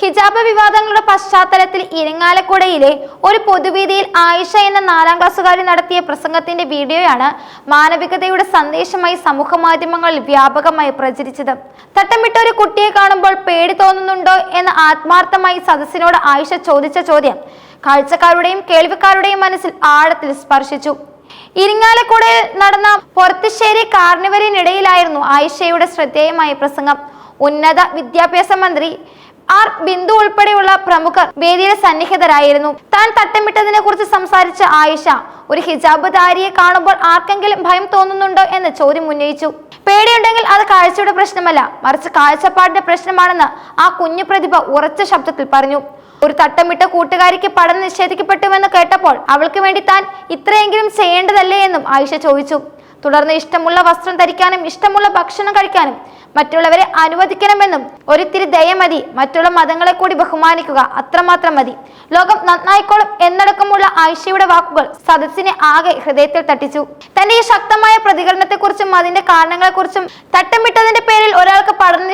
ഹിജാബ് വിവാദങ്ങളുടെ പശ്ചാത്തലത്തിൽ ഇരിങ്ങാലക്കുടയിലെ ഒരു പൊതുവേദിയിൽ ആയിഷ എന്ന നാലാം ക്ലാസ്സുകാരി നടത്തിയ പ്രസംഗത്തിന്റെ വീഡിയോയാണ് മാനവികതയുടെ സന്ദേശമായി സമൂഹ മാധ്യമങ്ങളിൽ വ്യാപകമായി പ്രചരിച്ചത്. തട്ടമിട്ട ഒരു കുട്ടിയെ കാണുമ്പോൾ പേടി തോന്നുന്നുണ്ടോ എന്ന് ആത്മാർത്ഥമായി സദസ്സിനോട് ആയിഷ ചോദിച്ച ചോദ്യം കാഴ്ചക്കാരുടെയും കേൾവിക്കാരുടെയും മനസ്സിൽ ആഴത്തിൽ സ്പർശിച്ചു. ഇരിങ്ങാലക്കുടയിൽ നടന്ന പൊറത്തിശ്ശേരി കാർണിവലിനിടയിലായിരുന്നു ആയിഷയുടെ ശ്രദ്ധേയമായ പ്രസംഗം. ഉന്നത വിദ്യാഭ്യാസ മന്ത്രി ആർ ബിന്ദു ഉൾപ്പെടെയുള്ള പ്രമുഖർ വേദിയിൽ സന്നിഹിതരായിരുന്നു. താൻ തട്ടമിട്ടതിനെ കുറിച്ച് സംസാരിച്ച ആയിഷ ഒരു ഹിജാബ് ധാരിയെ കാണുമ്പോൾ ആർക്കെങ്കിലും ഭയം തോന്നുന്നുണ്ടോ എന്ന് ചോദ്യം ഉന്നയിച്ചു. പേടിയുണ്ടെങ്കിൽ അത് കാഴ്ചയുടെ പ്രശ്നമല്ല മറിച്ച് കാഴ്ചപ്പാടിന്റെ പ്രശ്നമാണെന്ന് ആ കുഞ്ഞു പ്രതിഭ ഉറച്ച ശബ്ദത്തിൽ പറഞ്ഞു. ഒരു തട്ടമിട്ട കൂട്ടുകാരിക്ക് പഠനം നിഷേധിക്കപ്പെട്ടുവെന്ന് കേട്ടപ്പോൾ അവൾക്ക് വേണ്ടി താൻ ഇത്രയെങ്കിലും ചെയ്യേണ്ടതല്ലേ എന്നും ആയിഷ ചോദിച്ചു. തുടർന്ന് ഇഷ്ടമുള്ള വസ്ത്രം ധരിക്കാനും ഇഷ്ടമുള്ള ഭക്ഷണം കഴിക്കാനും മറ്റുള്ളവരെ അനുവദിക്കണമെന്നും ഒരിത്തിരി ദയ മതി മറ്റുള്ള മതങ്ങളെ കൂടി ബഹുമാനിക്കുക അത്രമാത്രം മതി. ലോകം നന്നായിക്കോളും എന്നടക്കമുള്ള ആയിഷയുടെ വാക്കുകൾ സദസ്സിനെ ആകെ ഹൃദയത്തിൽ തട്ടിച്ചു. തന്റെ ഈ ശക്തമായ പ്രതികരണത്തെക്കുറിച്ചും അതിന്റെ കാരണങ്ങളെക്കുറിച്ചും തട്ടമിട്ടതിന്റെ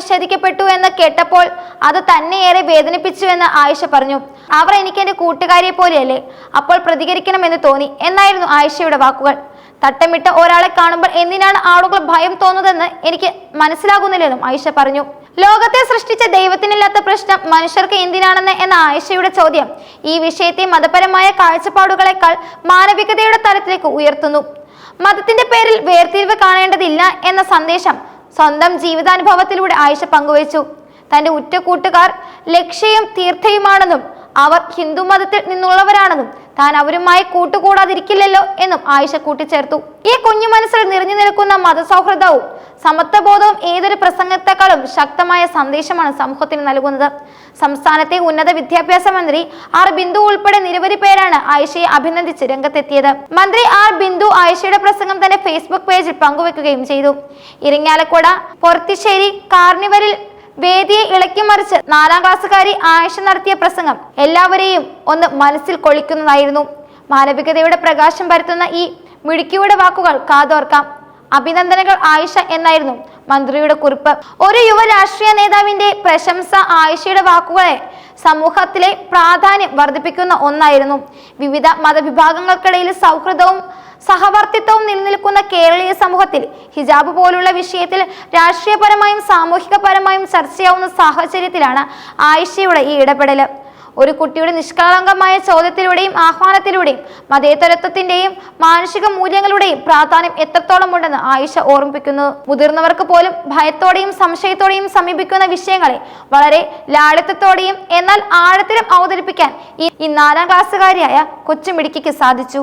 നിഷേധിക്കപ്പെട്ടു എന്ന് കേട്ടപ്പോൾ അത് തന്നെ ഏറെ വേദനിപ്പിച്ചു എന്ന് ആയിഷ പറഞ്ഞു. അവർ എനിക്ക് എന്റെ കൂട്ടുകാരിയെ പോലെയല്ലേ? അപ്പോൾ പ്രതികരിക്കണമെന്ന് തോന്നി എന്നായിരുന്നു ആയിഷയുടെ വാക്കുകൾ. തട്ടമിട്ട ഒരാളെ കാണുമ്പോൾ എന്തിനാണ് ആളുകൾ ഭയം തോന്നുന്നതെന്ന് എനിക്ക് മനസ്സിലാകുന്നില്ലെന്നും ആയിഷ പറഞ്ഞു. ലോകത്തെ സൃഷ്ടിച്ച ദൈവത്തിനില്ലാത്ത പ്രശ്നം മനുഷ്യർക്ക് എന്തിനാണെന്ന് എന്ന ആയിഷയുടെ ചോദ്യം ഈ വിഷയത്തെ മതപരമായ കാഴ്ചപ്പാടുകളെക്കാൾ മാനവികതയുടെ തലത്തിലേക്ക് ഉയർത്തുന്നു. മതത്തിന്റെ പേരിൽ വേർതിരിവ് കാണേണ്ടതില്ല എന്ന സന്ദേശം സ്വന്തം ജീവിതാനുഭവത്തിലൂടെ ആയിഷ പങ്കുവച്ചു തന്റെ ഉറ്റ കൂട്ടുകാർ ലക്ഷ്യയും തീർത്ഥയുമാണെന്നും അവർ ഹിന്ദു മതത്തിൽ നിന്നുള്ളവരാണെന്നും താൻ അവരുമായി കൂട്ടുകൂടാതിരിക്കില്ലല്ലോ എന്നും ആയിഷ കൂട്ടിച്ചേർത്തു. ഈ കുഞ്ഞു മനസ്സിൽ നിറഞ്ഞു നിൽക്കുന്ന മതസൗഹൃദവും സമത്വബോധവും ഏതൊരു പ്രസംഗത്തെക്കാളും ശക്തമായ സന്ദേശമാണ് സമൂഹത്തിന് നൽകുന്നത്. സംസ്ഥാനത്തെ ഉന്നത വിദ്യാഭ്യാസ മന്ത്രി ആർ ബിന്ദു ഉൾപ്പെടെ നിരവധി പേരാണ് ആയിഷയെ അഭിനന്ദിച്ച് രംഗത്തെത്തിയത്. മന്ത്രി ആർ ബിന്ദു ആയിഷയുടെ പ്രസംഗം തന്റെ ഫേസ്ബുക്ക് പേജിൽ പങ്കുവെക്കുകയും ചെയ്തു. ഇരിങ്ങാലക്കുട പൊറത്തിശ്ശേരി കാർണിവലിൽ വേദിയെ ഇളക്കിമറിച്ച് നാലാം ക്ലാസ്സുകാരി ആയിഷ നടത്തിയ പ്രസംഗം എല്ലാവരെയും ഒന്ന് മനസ്സിൽ കൊള്ളിക്കുന്നതായിരുന്നു മാനവികതയുടെ പ്രകാശം പരത്തുന്ന ഈ മിടുക്കിയുടെ വാക്കുകൾ കാതോർക്കാം. അഭിനന്ദനങ്ങൾ ആയിഷ എന്നായിരുന്നു മന്ത്രിയുടെ കുറിപ്പ്. ഒരു യുവ രാഷ്ട്രീയ നേതാവിന്റെ പ്രശംസ ആയിഷയുടെ വാക്കുകളെ സമൂഹത്തിലെ പ്രാധാന്യം വർദ്ധിപ്പിക്കുന്ന ഒന്നായിരുന്നു. വിവിധ മതവിഭാഗങ്ങൾക്കിടയിൽ സൗഹൃദവും സഹവർത്തിത്വവും നിലനിൽക്കുന്ന കേരളീയ സമൂഹത്തിൽ ഹിജാബ് പോലുള്ള വിഷയത്തിൽ രാഷ്ട്രീയപരമായും സാമൂഹികപരമായും ചർച്ചയാവുന്ന സാഹചര്യത്തിലാണ് ആയിഷയുടെ ഈ ഇടപെടൽ ഒരു കുട്ടിയുടെ നിഷ്കളങ്കമായ ചോദ്യത്തിലൂടെയും ആഹ്വാനത്തിലൂടെയും മതേതരത്വത്തിന്റെയും മാനുഷിക മൂല്യങ്ങളുടെയും പ്രാധാന്യം എത്രത്തോളം ഉണ്ടെന്ന് ആയിഷ ഓർമ്മിപ്പിക്കുന്നു. മുതിർന്നവർക്ക് പോലും ഭയത്തോടെയും സംശയത്തോടെയും സമീപിക്കുന്ന വിഷയങ്ങളെ വളരെ ലാളിത്യത്തോടെയും എന്നാൽ ആഴത്തിലും അവതരിപ്പിക്കാൻ ഈ ഈ നാലാം ക്ലാസ്സുകാരിയായ കൊച്ചുമിടുക്കിക്ക് സാധിച്ചു.